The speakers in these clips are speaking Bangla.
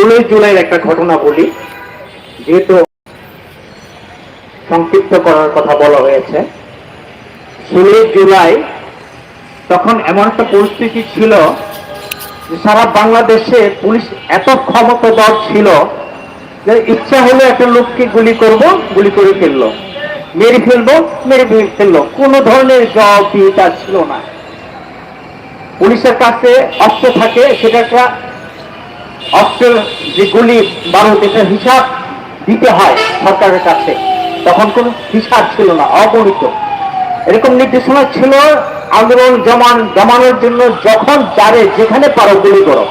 ষোলোই জুলাইয়ের একটা ঘটনা বলি, যেহেতু সংক্ষিপ্ত করার কথা বলা হয়েছে। ষোলোই জুলাই তখন এমন একটা পরিস্থিতি ছিল যে সারা বাংলাদেশে পুলিশ এত ক্ষমতাধর ছিল যে ইচ্ছা হলে একটা লোককে গুলি করব, গুলি করে ফেলল। মেরে ফেলব, মেরে ফেল- ফেলল। কোনো ধরনের জব তার ছিল না। পুলিশের কাছে অস্ত্র থাকে, সেটা একটা অস্ত্রের যে গুলি বারুদ এটা হিসাব দিতে হয় সরকারের কাছে। তখন কোনো হিসাব ছিল না, অগণিত। এরকম নির্দেশনা ছিল, আন্দোলন জমান, জমানোর জন্য যখন যারে যেখানে পারো গুলি করো।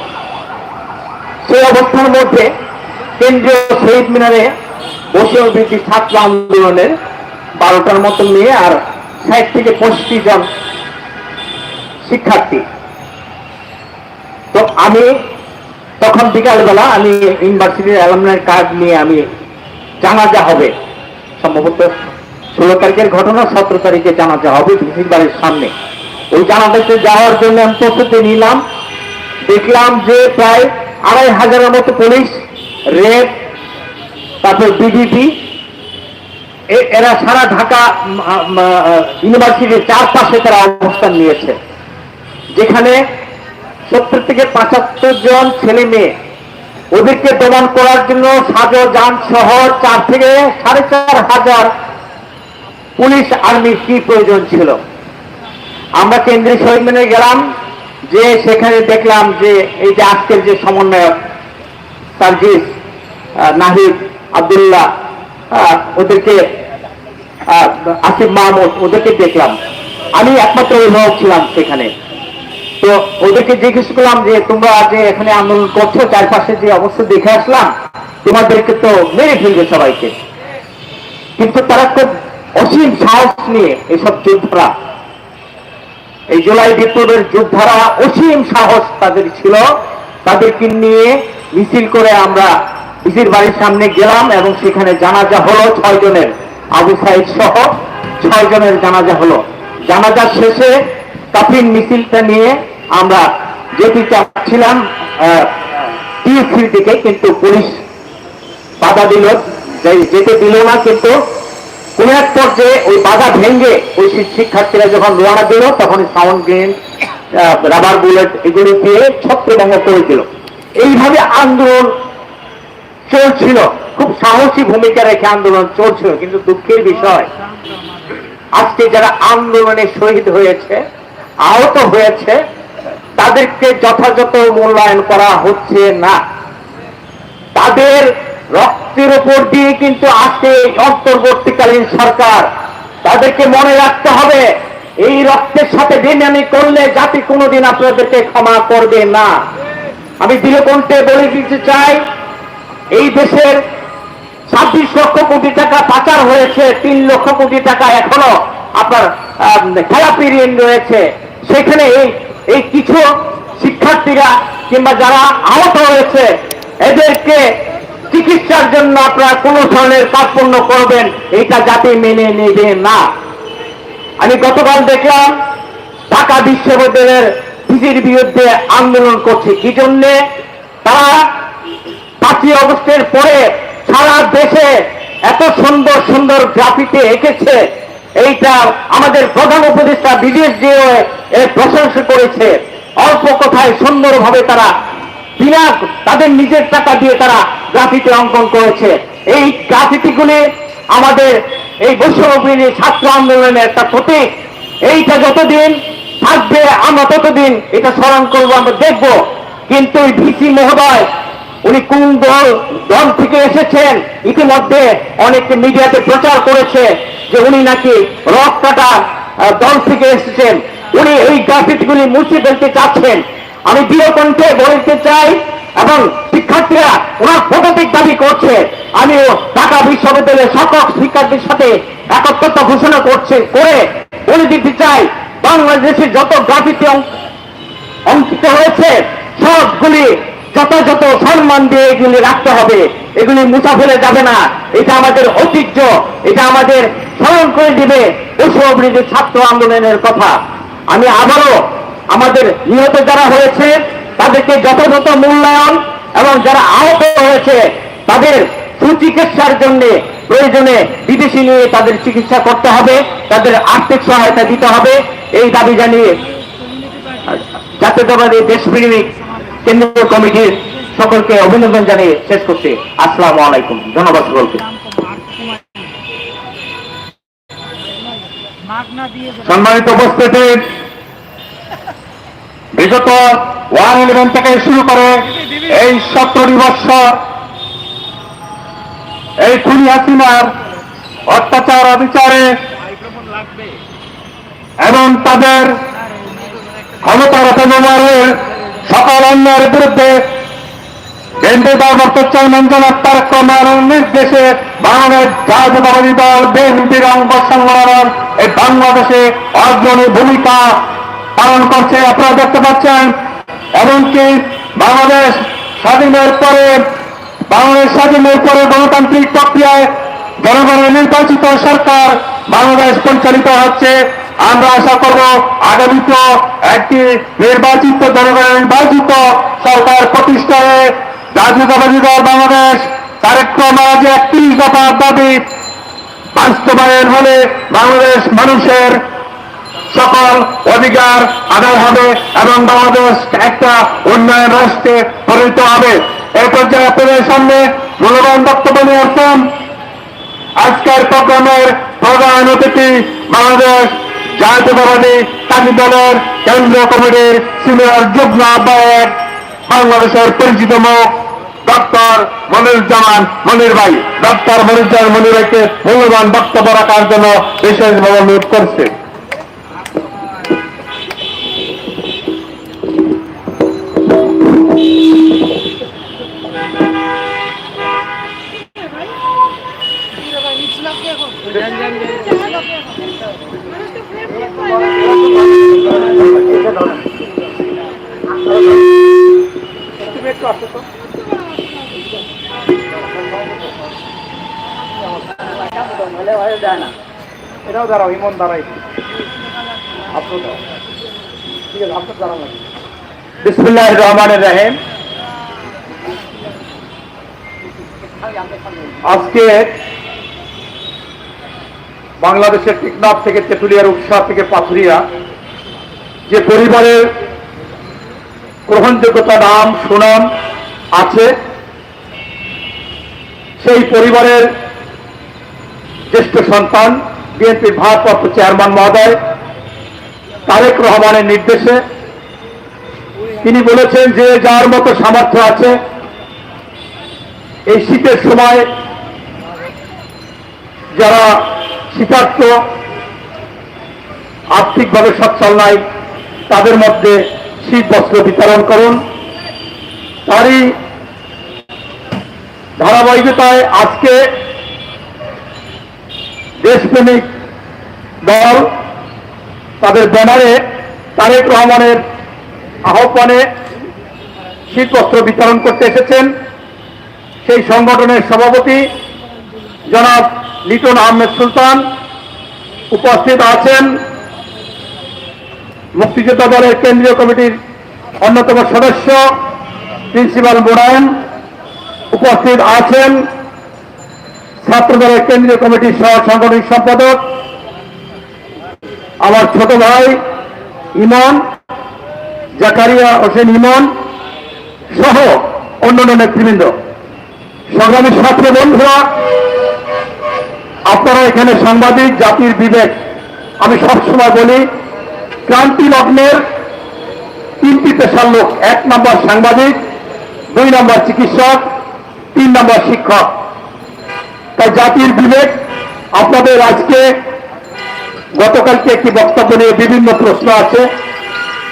সেই অবস্থার মধ্যে কেন্দ্রীয় শহীদ মিনারে বসে ব্রিটিশ ছাত্র আন্দোলনের বারোটার মতো মেয়ে আর ষাট থেকে পঁয়ষট্টি জন শিক্ষার্থী। তো আমি তখন বিকালবেলা আমি ইউনিভার্সিটির অ্যালামনার কার্ড নিয়ে আমি জানাজা হবে। সম্ভবত ষোলো তারিখের ঘটনা, সতেরো তারিখে জানাজা হবে ভিসির বাড়ির সামনে। ওই জানাজাতে যাওয়ার জন্য আমি প্রস্তুতি নিলাম। দেখলাম যে প্রায় আড়াই হাজারের মতো পুলিশ রেড তারপর বিডিপি এরা সারা ঢাকা ইউনিভার্সিটির চারপাশে তারা অবস্থান নিয়েছে। যেখানে সত্তর থেকে পঁচাত্তর জন ছেলে মেয়ে। ওদেরকে দমন করার জন্য সাজো যান সহ চার থেকে সাড়ে চার হাজার পুলিশ আর্মির কি প্রয়োজন ছিল। আমরা কেন্দ্রীয় শহীদ মিনারে গেলাম, যে সেখানে দেখলাম যে এই যে আজকের যে সমন্বয়ক সার্জিস নাহিদ, আবদুল্লাহ ওদেরকে আসিফ মাহমুদ, ওদেরকে দেখলাম। আমি একমাত্র অভিভাবক ছিলাম সেখানে। তো ওদেরকে জিজ্ঞেস করলাম যে, তোমরা যে এখানে আন্দোলন করছ, চারপাশে যে অবস্থা দেখে আসলাম, তোমাদেরকে তো মেরে ফেলবে সবাইকে। কিন্তু তারা খুব অসীম সাহস নিয়ে এসব যোদ্ধারা, এই জুলাই বিপ্লবের যোদ্ধারা অসীম সাহস তাদের ছিল। তাদেরকে নিয়ে মিছিল করে আমরা মিছিল বাড়ির সামনে গেলাম এবং সেখানে জানাজা হলো ছয় জনের। আবু সাইদ সহ ছয় জনের জানাজা হলো। জানাজা শেষে কাফিন মিছিলটা নিয়ে আমরা যেতে চাচ্ছিলাম টিএসসির দিকে কিন্তু পুলিশ বাধা দিল। যেতে দিল না কিন্তু কোন এক পর্যায়ে ওই বাধা ভেঙে ওই শিক্ষার্থীরা যখন রোয়ানা দিল তখন সাউন্ড গ্রেন রাবার বুলেট এগুলো দিয়ে ছত্রভঙ্গ করে দিল। এইভাবে আন্দোলন চলছিল। খুব সাহসী ভূমিকা রেখে আন্দোলন চলছিল, কিন্তু দুঃখের বিষয়, আজকে যারা আন্দোলনে শহীদ হয়েছে, আহত হয়েছে তাদেরকে যথাযথ মূল্যায়ন করা হচ্ছে না। তাদের রক্তের উপর দিয়ে কিন্তু এই অন্তর্বর্তীকালীন সরকার তাদেরকে মনে রাখতে হবে, এই রক্তের সাথে বেমানি করলে জাতি কোনোদিন আপনাদেরকে ক্ষমা করবে না। আমি দৃঢ়কণ্ঠে বলে দিতে চাই, এই দেশের ছাব্বিশ লক্ষ কোটি টাকা পাচার হয়েছে, তিন লক্ষ কোটি টাকা এখনও আপনার খেলাপি ঋণ রয়েছে। সেখানে এই এই কিছু শিক্ষার্থীরা কিংবা যারা আহত হয়েছে, এদেরকে চিকিৎসার জন্য আপনারা কোনো ধরনের কার্পণ্য করবেন, এটা জাতি মেনে নেবে না। আমি গতকাল দেখলাম, ঢাকা বিশ্ববিদ্যালয়ের ফিজির বিরুদ্ধে আন্দোলন করছে। কি জন্যে? তারা পাঁচই অগস্টের পরে সারা দেশে এত সুন্দর সুন্দর গ্রাফিতে এঁকেছে। এইটা আমাদের প্রধান উপদেষ্টা বিদেশ দিয়ে এর প্রশংসা করেছে। অল্প কথায় সুন্দরভাবে তারা বিনা তাদের নিজের টাকা দিয়ে তারা গ্রাফিতি অঙ্কন করেছে। এই গ্রাফিতিগুলি আমাদের এই বৈষম্যবিহীন ছাত্র আন্দোলনের একটা প্রতীক। এইটা যতদিন থাকবে, আমরা ততদিন এটা স্মরণ করব, আমরা দেখব। কিন্তু ভিসি মহোদয়, উনি কোন দল দল থেকে এসেছেন? ইতিমধ্যে অনেক মিডিয়াতে প্রচার করেছে। যে উনি নাকি রক কাটা দল থেকে এসেছেন। উনি এই গ্রাফিকগুলি মুছে ফেলতে চাচ্ছেন। আমি দৃঢ়কণ্ঠে বলতে চাই, এবং শিক্ষার্থীরা ওনার পদত্যাগ দাবি করছে। আমিও ঢাকা বিশ্ববিদ্যালয়ের সকল শিক্ষার্থীর সাথে একত্রতা ঘোষণা করছে, করে বলে দিতে চাই, বাংলাদেশের যত অঙ্ক অঙ্কিত হয়েছে, সবগুলি যথাযথ সম্মান দিয়ে এগুলি রাখতে হবে। এগুলি মুছা ফেলে যাবে না। এটা আমাদের ঐতিহ্য। এটা আমাদের স্মরণ করে দিবে বৈষম্যবৃদ্ধি ছাত্র আন্দোলনের কথা। আমি আবারও আমাদের নিহত যারা হয়েছে, তাদেরকে যথাযথ মূল্যায়ন এবং যারা আহত হয়েছে, তাদের সুচিকিৎসার জন্য প্রয়োজনে বিদেশি নিয়ে তাদের চিকিৎসা করতে হবে। তাদের আর্থিক সহায়তা দিতে হবে। এই দাবি জানিয়ে জাতীয়তাবাদী দেশপ্রেমিক কেন্দ্রীয় কমিটির সকলকে অভিনন্দন জানিয়ে শেষ করছি। আসসালামু আলাইকুম। ধন্যবাদ সকলকে। সম্মানিত উপস্থিতি। বিগত ওয়ান ইলেভেন থেকে শুরু করে এই সতেরো বৎসর এই খুনি হাসিনার অত্যাচার, অবিচারে এবং তাদের ক্ষমতার অপব্যবহারের সকল অন্যায়ের বিরুদ্ধে কেন্দ্রীয় দলভক্ত চেয়ারম্যান জনাব তারেক রহমানের নির্দেশে বাংলাদেশ জাতীয়তাবাদী দল বিএনপির অঙ্গ সংগঠন এই বাংলাদেশে অগ্রণী ভূমিকা পালন করছে, আপনারা দেখতে পাচ্ছেন। এমনকি বাংলাদেশ স্বাধীনের পরে, বাংলাদেশ স্বাধীনের পরে গণতান্ত্রিক প্রক্রিয়ায় জনগণের নির্বাচিত সরকার বাংলাদেশ পরিচালিত হচ্ছে। আমরা আশা করব আগামীতে একটি নির্বাচিত জনগণের নির্বাচিত সরকার প্রতিষ্ঠায় জাতীয়তাবাদী দল বাংলাদেশ রহমান যে একত্রিশ দফার দাবি, বাস্তবায়ন হলে বাংলাদেশ মানুষের সকল অধিকার আদায় হবে এবং বাংলাদেশ একটা উন্নয়ন রাষ্ট্রে পরিণত হবে। এই পর্যায়ে আপনাদের সামনে মূল্যবান বক্তব্য নিয়ে আসলাম। আজকের প্রোগ্রামের প্রধান অতিথি বাংলাদেশ জাতীয়তাবাদী কাজী দলের কেন্দ্রীয় কমিটির সিনিয়র যুগ্ম আহ্বায়ক বাংলাদেশের পরিচিত মুখ ডক্টর মনিরুজ্জামান মনির ভাই। ডক্টর মনিরুজ্জামান মনির ভাইকে মূল্যবান বক্তব্য রাখার জন্য বিশেষভাবে অনুরোধ করছে। দাঁড়াও, ইমন দাঁড়াই আজকে বাংলাদেশের টেকনাফ থেকে তেঁতুলিয়ার উৎসাহ থেকে পাথুরিয়া, যে পরিবারের গ্রহণযোগ্যতা, নাম, সুনাম আছে, সেই পরিবারের জ্যেষ্ঠ সন্তান বিএনপির ভারপ্রাপ্ত চেয়ারম্যান মহোদয় তারেক রহমানের নির্দেশে তিনি বলেছেন যে যার মতো সামর্থ্য আছে, এই শীতের সময় যারা শীতার্থ, আর্থিকভাবে সচ্ছল নাই, তাদের মধ্যে শীত বস্ত্র বিতরণ করুন। তারই ধারাবাহিকতায় আজকে দেশপ্রেমিক দল তাদের ব্যানারে তারেক রহমানের আহ্বানে শীতবস্ত্র বিতরণ করতে এসেছেন। সেই সংগঠনের সভাপতি জনাব লিটন আহমেদ সুলতান উপস্থিত আছেন। মুক্তিযোদ্ধা দলের কেন্দ্রীয় কমিটির অন্যতম সদস্য প্রিন্সিপাল মোড়ায়ন উপস্থিত আছেন। ছাত্র দলের কেন্দ্রীয় কমিটির সহ সাংগঠনিক সম্পাদক, আমার ছোট ভাই ইমন, জাকারিয়া হোসেন ইমন সহ অন্যান্য নেতৃবৃন্দ। সংগ্রামী ছাত্র বন্ধুরা, আপনারা এখানে সাংবাদিক, জাতির বিবেক। আমি সবসময় বলি, ক্রান্তি লগ্নের তিনটি পেশার লোক, এক নম্বর সাংবাদিক, দুই নম্বর চিকিৎসক, তিন নম্বর শিক্ষক। তাই জাতির বিবেক আপনাদের আজকে গতকালকে একটি বক্তব্য নিয়ে বিভিন্ন প্রশ্ন আছে।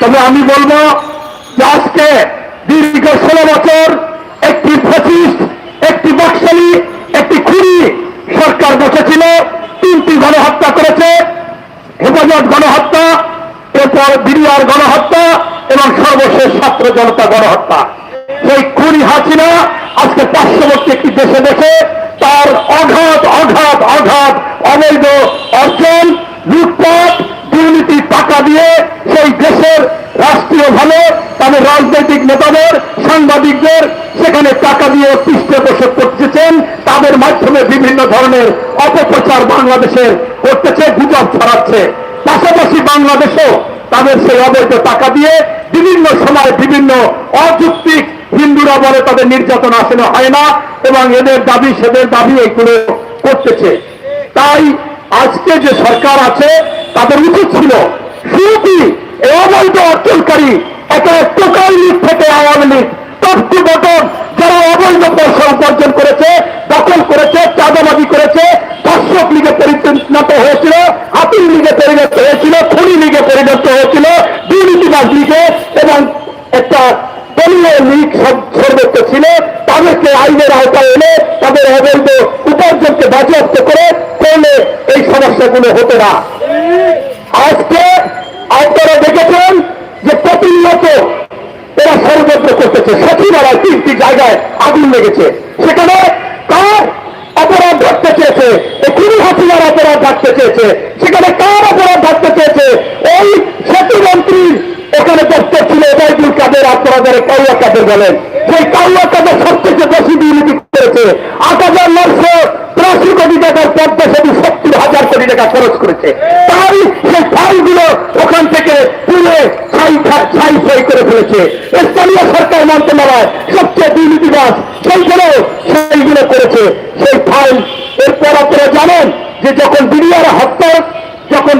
তবে আমি বলব যে আজকে দীর্ঘ ষোলো বছর একটি ফসিস্ট একটি বক্সালি একটি খুনি সরকার বসেছিল, তিনটি গণহত্যা করেছে, হেফাজত গণহত্যা, এরপর বিরিয়ার গণহত্যা এবং সর্বশেষ ছাত্র জনতা গণহত্যা। সেই খুনি হাসিনা আজকে পার্শ্ববর্তী একটি দেশে দেখে তার অঘাত অঘাত অঘাত অবৈধ অর্জন, লুটপাট, দুর্নীতি টাকা দিয়ে সেই দেশের রাষ্ট্রীয়ভাবে তাদের রাজনৈতিক নেতাদের, সাংবাদিকদের সেখানে টাকা দিয়ে পৃষ্ঠপোষক করতেছেন। তাদের মাধ্যমে বিভিন্ন ধরনের অপপ্রচার বাংলাদেশের করতেছে, গুজব ছড়াচ্ছে। পাশাপাশি বাংলাদেশও তাদের সেই অবৈধ টাকা দিয়ে বিভিন্ন সময় বিভিন্ন অযৌক্তিক হিন্দুরা বলে তাদের নির্যাতন আসলে হয় না, এবং এদের দাবি সেদের দাবি এগুলো করতেছে। তাই আজকে যে সরকার আছে, তাদের উচিত ছিল শুধু অবৈধ অর্জনকারী একটা টোকাই লীগ থেকে আওয়ামী লীগ টু বটম যারা অবৈধ পয়সা উপার্জন করেছে, দখল করেছে, চাঁদাবাজি করেছে দর্শক লীগে পরিণত হয়েছিল হাতির লীগে পরিণত হয়েছিল, খনি লীগে পরিণত হয়েছিল, দুর্নীতিবাজ লীগে, এবং একটা দলীয় লীগ সর্বোচ্চ ছিল। তাদেরকে আইনের আওতায় এনে তাদের অবৈধ উপার্জনকে বাজেয়াপ্ত করে করলে এই সমস্যাগুলো হতো না। আজকে আপনারা দেখেছেন যে প্রতিনিয়ত এরা ষড়যন্ত্র করতেছে। সচিবালয় তিনটি জায়গায় আগুন লেগেছে। সেখানে কার অপরাধ ধরতে চেয়েছে? খুবই হাসিনার অপরাধ ধরতে চেয়েছে। সেখানে কার অপরাধ ধরতে চেয়েছে? ওই সেতুমন্ত্রী এখানে দপ্তর ছিল ওবায়দুল কাদের আপনারা যারা কাউয়া কাদের বলেন। সেই কাউয়া কাদের সবচেয়ে বেশি দুর্নীতি করেছে। আট হাজার নশো তিরাশি কোটি টাকার পদ্মা সেতু সত্তর হাজার কোটি টাকা খরচ করেছে। তাই সেই ফাইলগুলো ওখান থেকে ছাই ছাই ছাই করে ফেলেছে। স্থানীয় সরকার মন্ত্রণালয় সবচেয়ে দুর্নীতিবাস সেইগুলো সেইগুলো করেছে। সেই ফাইল এরপর আপনারা জানেন যে যখন বিডিআর হত্যা যখন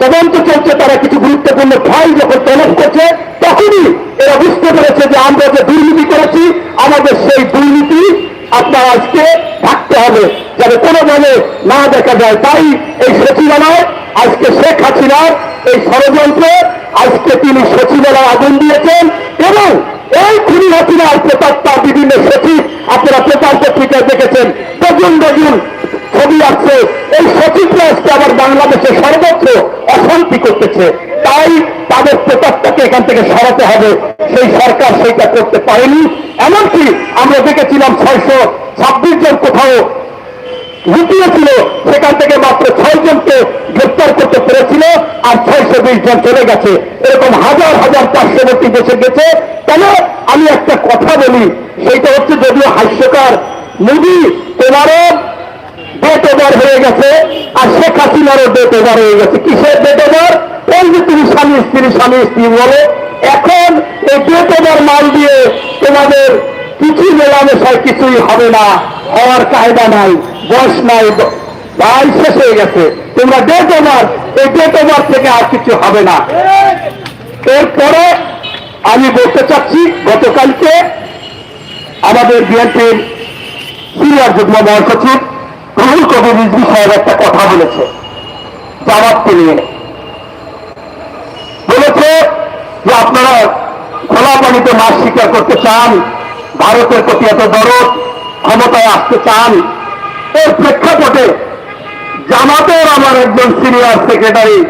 তদন্ত চলছে, তারা কিছু গুরুত্বপূর্ণ ফাইল যখন তলব করছে, তখনই এরা বুঝতে পেরেছে যে আমরা যে দুর্নীতি করেছি, আমাদের সেই দুর্নীতি আপনার আজকে থাকতে হবে, যাতে কোনোভাবে না দেখা যায়। তাই এই সচিবালয়, আজকে শেখ হাসিনার এই ষড়যন্ত্র, আজকে তিনি সচিবালয় আগুন দিয়েছেন, এবং এই খুনি হাসিনার প্রতাপটা বিভিন্ন সচিব, আপনারা পেপার পত্রিকায় দেখেছেন। ডজন ডজন ছবি আছে এই সচিবরা আজকে আবার বাংলাদেশে সর্বত্র অশান্তি করতেছে। তাই তাদের প্রতাপটাকে এখান থেকে সরাতে হবে। সেই সরকার সেইটা করতে পারেনি। এমনকি আমরা দেখেছিলাম ছয়শো ছাব্বিশ জন কোথাও লুকিয়েছিল সেখান থেকে মাত্র ছয় জনকে গ্রেপ্তার করতে পেরেছিল আর ছয়শো বিশ জন চলে গেছে। এরকম হাজার হাজার পার্শ্ববর্তী দেশে গেছে। তাহলে আমি একটা কথা বলি। সেইটা হচ্ছে যদিও হাস্যকর। মোদী, তোমারও ডেট হয়ে গেছে, আর শেখ হাসিনারও ডেট হয়ে গেছে। কিসের ডেট ওভার ওই যে তুমি স্বামী স্ত্রী স্বামী স্ত্রী বলো। এখন এই ডেট মাল দিয়ে তোমাদের কিছু মেলামেশায় কিছুই হবে না, হওয়ার কায়দা নাই, বয়স নাই, ভাই শেষ হয়ে গেছে। তোমরা ডেট ওভার এই ডেট ওভার থেকে আর কিছু হবে না। এরপরে আমি বলতে চাচ্ছি, গতকালকে আমাদের বিএনপির সিনিয়র যুগ্ম মহাসচিব রুহুল কবির রিজভি সাহেব একটা কথা বলেছে। জামাতকে নিয়ে। বলেছে যে আপনারা খোলা পানিতে মাছ শিকার করতে চান, ভারতের প্রতি এত দরদ, ক্ষমতায় আসতে চান। এর প্রেক্ষাপটে জামাতের আমার একজন সিনিয়র সেক্রেটারি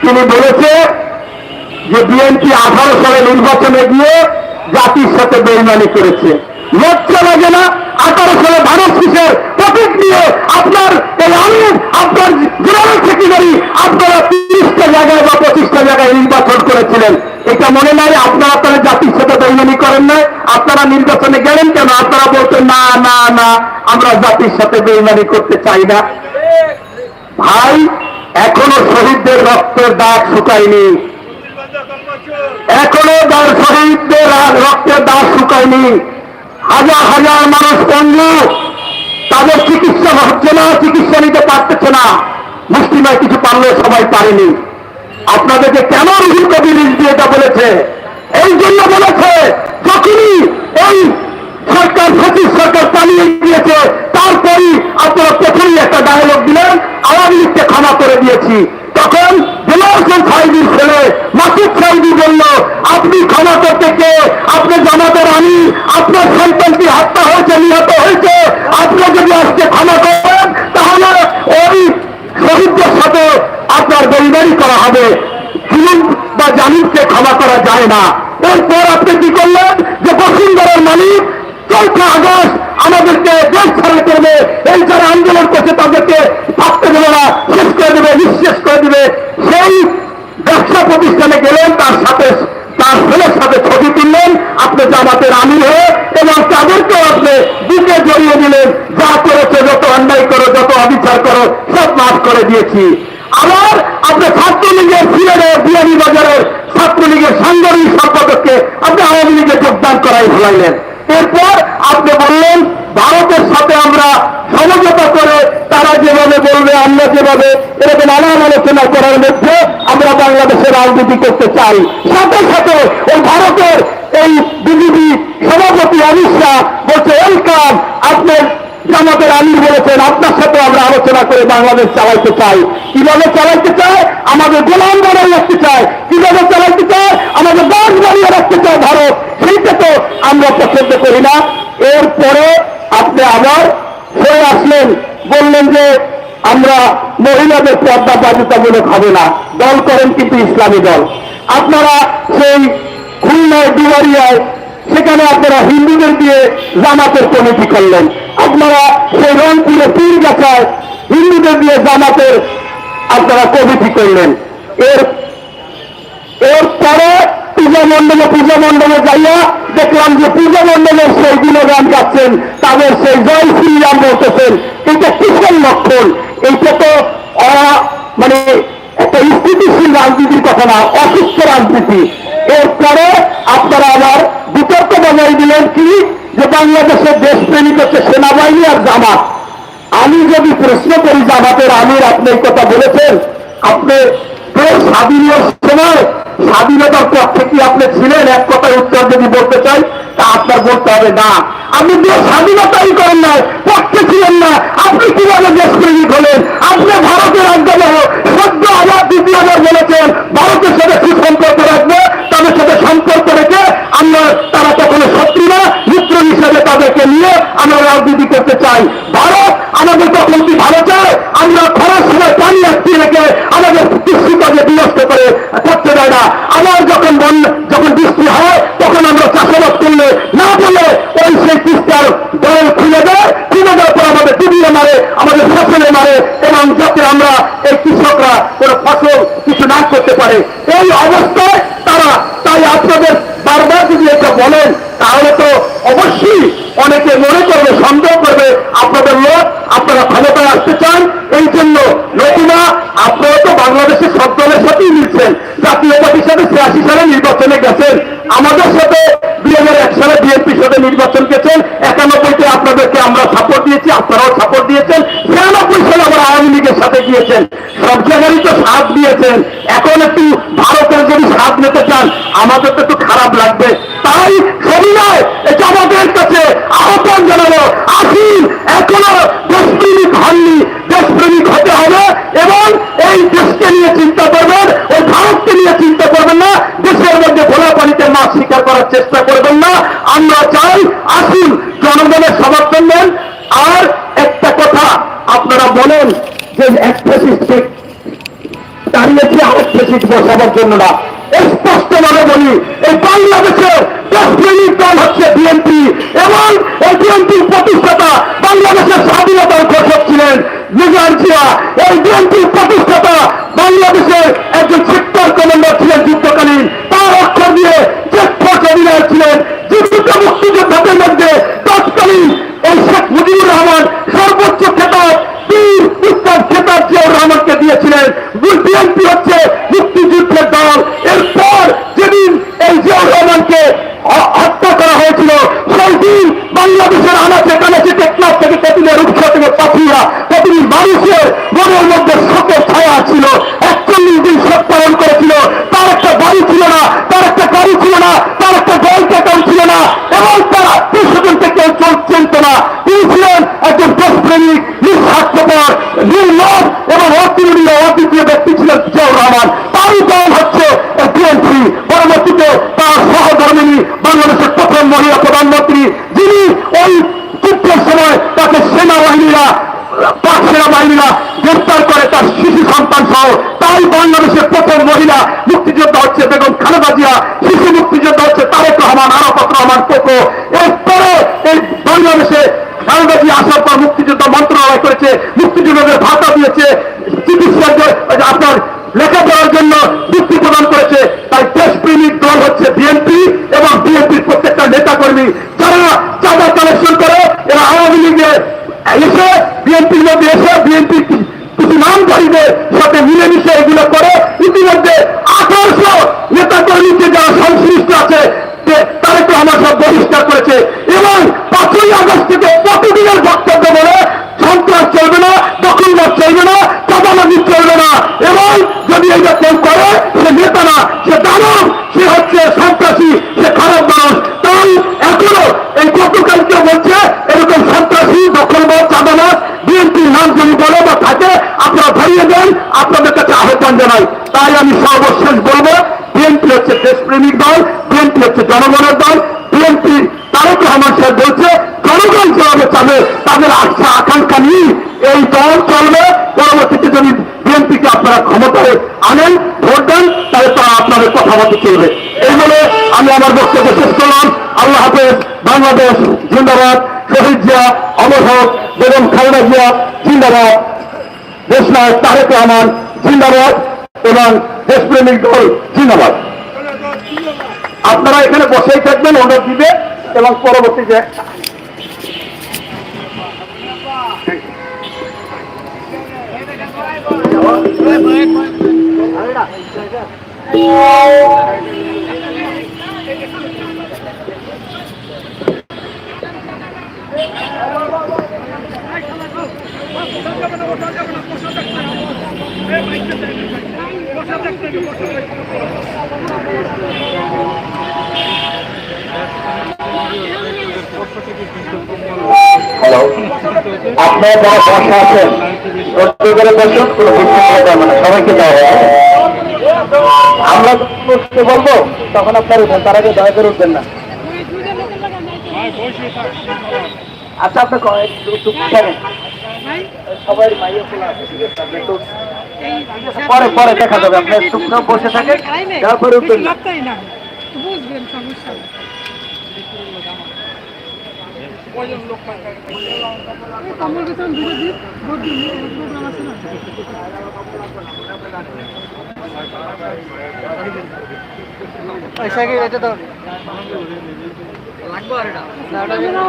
তিনি বলেছে যে বিএনপি আঠারো সালে নির্বাচনে গিয়ে জাতির সাথে বেইমানি করেছে। লজ্জা লাগে না? আঠারো সালে ভারত শিশের প্রতীক নিয়ে আপনার এই আমি আপনার জেনারেল সেক্রেটারি আপনারা তিরিশটা জায়গায় বা পঁচিশটা জায়গায় নির্বাচন করেছিলেন, এটা মনে নাই? আপনারা তাহলে জাতির সাথে বেইমানি করেন না আপনারা নির্বাচনে গেলেন কেন? আপনারা বলতেন, না না না, আমরা জাতির সাথে বেইমানি করতে চাই না। ভাই, এখনও শহীদদের রক্তের দাগ শুকায়নি। এখনও শহীদদের রক্তের দাগ শুকায়নি। হাজার হাজার মানুষ পঙ্গু তাদের চিকিৎসা হচ্ছে না, চিকিৎসা নিতে পারতেছে না। মুসলিমায় কিছু পারলে সবাই পারেনি। আপনাদেরকে কেন রুহুল কবির রিজভী এটা বলেছে? এই জন্য বলেছে, যখনই এই সরকার সচিব সরকার চালিয়ে গিয়েছে, তারপরই আপনারা প্রথমেই একটা ডায়লগ দিলেন, আওয়ামী লীগকে ক্ষমা করে দিয়েছি। তখন হোসেন সাহেবের ছেলে, মাসুদ সাহেবী বলল আপনি ক্ষমা করতে কে? আপনি জামাতের আমি আপনার সন্তানটি হত্যা হয়েছে, নিহত হয়েছে। আপনি যদি আজকে ক্ষমা করেন, তাহলে ওই শহীদদের সাথে আপনার বেইমানি করা হবে। জুলুম বা জালিমকে ক্ষমা করা যায় না। এরপর আপনি কি করলেন? যে বসুন্ধরার মালিক চৌঠা আগস্ট আমাদেরকে দেশ ছাড়া করবে। এই যারা আন্দোলন করছে, তাদেরকে থাকতে দেবে না, শেষ করে দেবে, নিঃশেষ করে দেবে। সেই ব্যবসা প্রতিষ্ঠানে গেলেন, তার সাথে, তার ছেলের সাথে ছবি তুললেন। আপনি জামাতের আমির হয়ে এবং তাদেরকেও আপনি বুকে জড়িয়ে দিলেন। যা করেছে, যত অন্যায় করো, যত অবিচার করো, সব মাফ করে দিয়েছি। আবার আপনি ছাত্রলীগের সিলেটের বিয়ানি বাজারের ছাত্রলীগের সাংগঠনিক সম্পাদককে আপনি আওয়ামী লীগে যোগদান করাই ভুলাইলেন। এরপর আপনি বললেন, ভারতের সাথে আমরা সমঝোতা করে তারা যেভাবে বলবে, আমরা যেভাবে এরকম নানান আলোচনা করার মধ্যে আমরা বাংলাদেশের রাজনীতি করতে চাই। সাথে সাথে ওই ভারতের এই বিজেপি সভাপতি অমিত শাহ বলছে, ওয়েলকাম, আপনার জামাতের আলী বলেছেন, আপনার সাথে আমরা আলোচনা করে বাংলাদেশ চালাইতে চাই। কীভাবে চালাইতে চায়? আমাদের গোলাম বানাই রাখতে চায়। কীভাবে চালাইতে চায়? আমাদের বাস বানিয়ে রাখতে চায় ভারত। সেইটা তো আমরা পছন্দ করি না। এরপরে আপনি আবার হয়ে আসলেন, বললেন যে আমরা মহিলাদের পর্দা বাধ্যতামূলক হবে না। দল করেন কিন্তু ইসলামী দল। আপনারা সেই খুলনায় দুবারিয়ায় সেখানে আপনারা হিন্দুদের দিয়ে জামাতের কমিটি করলেন। আপনারা সেই রংপুরে পীর গাছায় হিন্দুদের দিয়ে জামাতের আপনারা কমিটি করলেন। এর এরপরে পূজা মণ্ডলে পূজা মণ্ডলে যাইয়া দেখলাম যে পূজা মণ্ডলের সেই গুণগান গাচ্ছেন তাদের সেই জয় শ্রীরাম বলতেছেন। এটা কিসের লক্ষণ? এইটা তো মানে একটা স্থিতিশীল রাজনীতির কথা না, অসুস্থ রাজনীতি। এরপরে আপনারা আবার বিতর্ক বাজাই দিলেন কি? যে বাংলাদেশের দেশপ্রেমিক হচ্ছে সেনাবাহিনী আর জামাত। আমি যদি প্রশ্ন করি জামাতের আমির, আপনি কথা বলেছেন, আপনি দেশ স্বাধীনের সময়, স্বাধীনতার পক্ষে কি আপনি ছিলেন, এক কথায় উত্তর যদি বলতে চাই, তা আপনার বলতে হবে না। আপনি দেশ স্বাধীনতাই করেন না পক্ষে ছিলেন না, আপনি কীভাবে দেশপ্রেমিক হলেন? আপনি ভারতের আজ্ঞাবহ সদ্য আবার দ্বিতীয়বার বলেছেন, ভারতের সাথে সুসম্পর্ক রাখব তাদের সাথে সম্পর্ক রেখে আমরা তারা কখনো শত্রু না মিত্র হিসেবে তাদেরকে নিয়ে আমরা রাজনীতি করতে চাই ভারত আমাদের তখন কি ভালো চায় আমরা খরার সময় পানি আটকে রেখে আমাদের কৃষিকাজে বিনষ্ট করে থাকতে দেয় না আবার যখন বন্যা যখন বৃষ্টি হয় তখন আমরা চাষাবাদ করলে না বলে ওই সেই তিস্তার দল খুলে দেয় খুলে দেওয়ার পর আমাদের ডুবিয়ে মারে আমাদের ফসলে মারে এবং যাতে আমরা এই কৃষকরা কোনো ফসল কিছু না করতে পারে এই অবস্থায় তারা, তাই আপনাদের বারবার যদি এটা বলেন, তাহলে তো অবশ্যই অনেকে মনে করবে, সন্দেহ করবে, আপনাদের লোক, আপনারা ক্ষমতায় আসতে চান, এই জন্য নতুবা আপনারা তো বাংলাদেশের সব দলের সাথেই মিলছেন, জাতীয় পার্টির সাথে ছিয়াশি সালে নির্বাচনে গেছেন, আমাদের সাথে দুই হাজার এক সালে বিএনপির সাথে নির্বাচন গেছেন, একানব্বইতে আপনাদেরকে আমরা সাপোর্ট দিয়েছি, আপনারাও সাপোর্ট দিয়েছেন, ছিয়ানব্বই সালে আমরা আওয়ামী লীগের সাথে গিয়েছেন, সব জায়গারই তো সাথ দিয়েছেন, এখন একটু যদি সাথ নিতে চান আমাদের তো একটু খারাপ লাগবে। konusunda এসে বিএনপির মধ্যে এসে বিএনপির কিছু নামধারীদের সাথে মিলেমিশে এগুলো করে ইতিমধ্যে আঠারোশো নেতা কর্মীকে যারা সংশ্লিষ্ট আছে তাদেরকে আমার সব বহিষ্কার করেছে। এবং পাঁচই আগস্ট থেকে প্রতিদিনের বক্তব্য বলে সন্ত্রাস চলবে না দখলবাদ চলবে না, চাঁদাবাজি চলবে না। এবং যদি এটা কেউ করে, সে নেতা না, সে দানব, সে হচ্ছে সন্ত্রাসী, সে খারাপ মানুষ। তাই এখনও এই গতকালকে বলছে এরকম সন্ত্রাসী দখলবাদ চাঁদাবাদ বিএনপির নাম যদি বলে বা থাকে, আপনারা ধরিয়ে দেন, আপনাদের কাছে আহ্বান জানাই। তাই আমি সর্বশেষ বলব, বিএনপি হচ্ছে দেশপ্রেমিক দল, বিএনপি হচ্ছে জনগণের দল, বিএনপি তারেক রহমান সাহেব বলছে, জনগণ যেভাবে চাবে, তাদের আশা, আকাঙ্ক্ষা নিয়ে এই দল চলবে। পরবর্তীতে যদি বিএনপিকে আপনারা ক্ষমতায় আনেন, ভোট দেন, তাহলে তারা আপনাদের কথা মতো চলবে। এই বলে আমি আমার বক্তব্য শেষ করলাম। আল্লাহ হাফেজ। বাংলাদেশ জিন্দাবাদ, শহীদ জিয়া, অমর হক, বেগম খালেদা জিয়া, জিন্দাবাদ। দেশনায়ক তারেক রহমান, জিন্দাবাদ এবং দেশপ্রেমিক দল জিন্দাবাদ। আপনারা এখানে বসেই থাকবেন অর্ডার দিবে এবং পরবর্তীতে হ্যালো আপনারা যারা বসে আছেন, প্রত্যেক করে না আমরা বসতে বলব তখন আপনার উঠেন তার আগে দয়া করে উঠবেন না। আচ্ছা আপনি থাকেন সবাই মাইয়ে খোলা আছে ঠিক আছে? আপনি একটু পরে পরে দেখা যাবে। আপনি চুপচাপ বসে থাকেন তারপরে উঠবেন বুঝবেন সমস্যা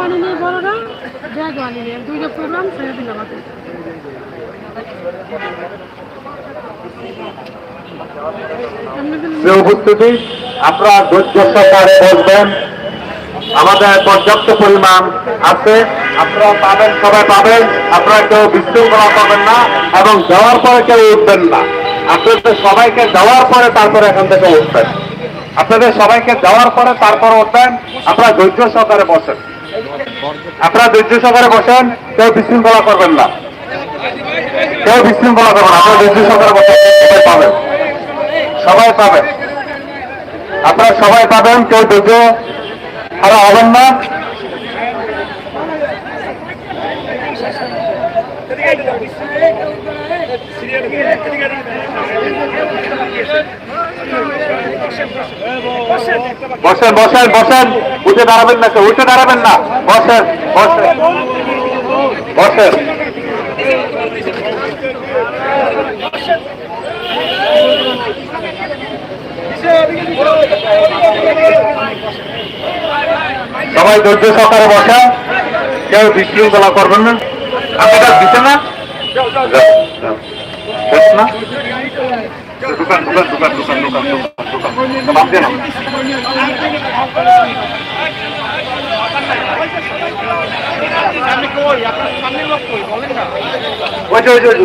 আনিনি বড়রা আনিনি দুইটা প্রোগ্রাম ছেড়ে আমাকে উপস্থিতি আপনারা ধৈর্য সহকারে বসবেন আমাদের পর্যাপ্ত পরিমাণ আছে আপনারা পাবেন সবাই পাবেন আপনারা কেউ বিশৃঙ্খলা পাবেন না এবং যাওয়ার পরে কেউ উঠবেন না। আপনাদের সবাইকে যাওয়ার পরে তারপরে এখান থেকে উঠবেন। আপনাদের সবাইকে যাওয়ার পরে তারপর উঠবেন। আপনারা ধৈর্য সহকারে বসেন। আপনারা ধৈর্য সহকারে বসেন, কেউ বিশৃঙ্খলা করবেন না। কেউ বিশৃঙ্খলা করবেন আপনারা ধৈর্য সহকারে বসেন, সবাই পাবেন। সবাই পাবেন। আপনারা সবাই পাবেন, কেউ ধৈর্য হারা হবেন না। বসেন বসেন বসেন উঠে দাঁড়াবেন না উঠে দাঁড়াবেন না। বসেন বসেন। বসেন। সবাই ধৈর্য সহকারে বসেন। কেউ বিশৃঙ্খলা করবেন না। আপনি কাজ দিচ্ছেন না। না? দোকান দোকান দোকান দোকান দোকান। ভাবছে না ওই তো ওই তো ওই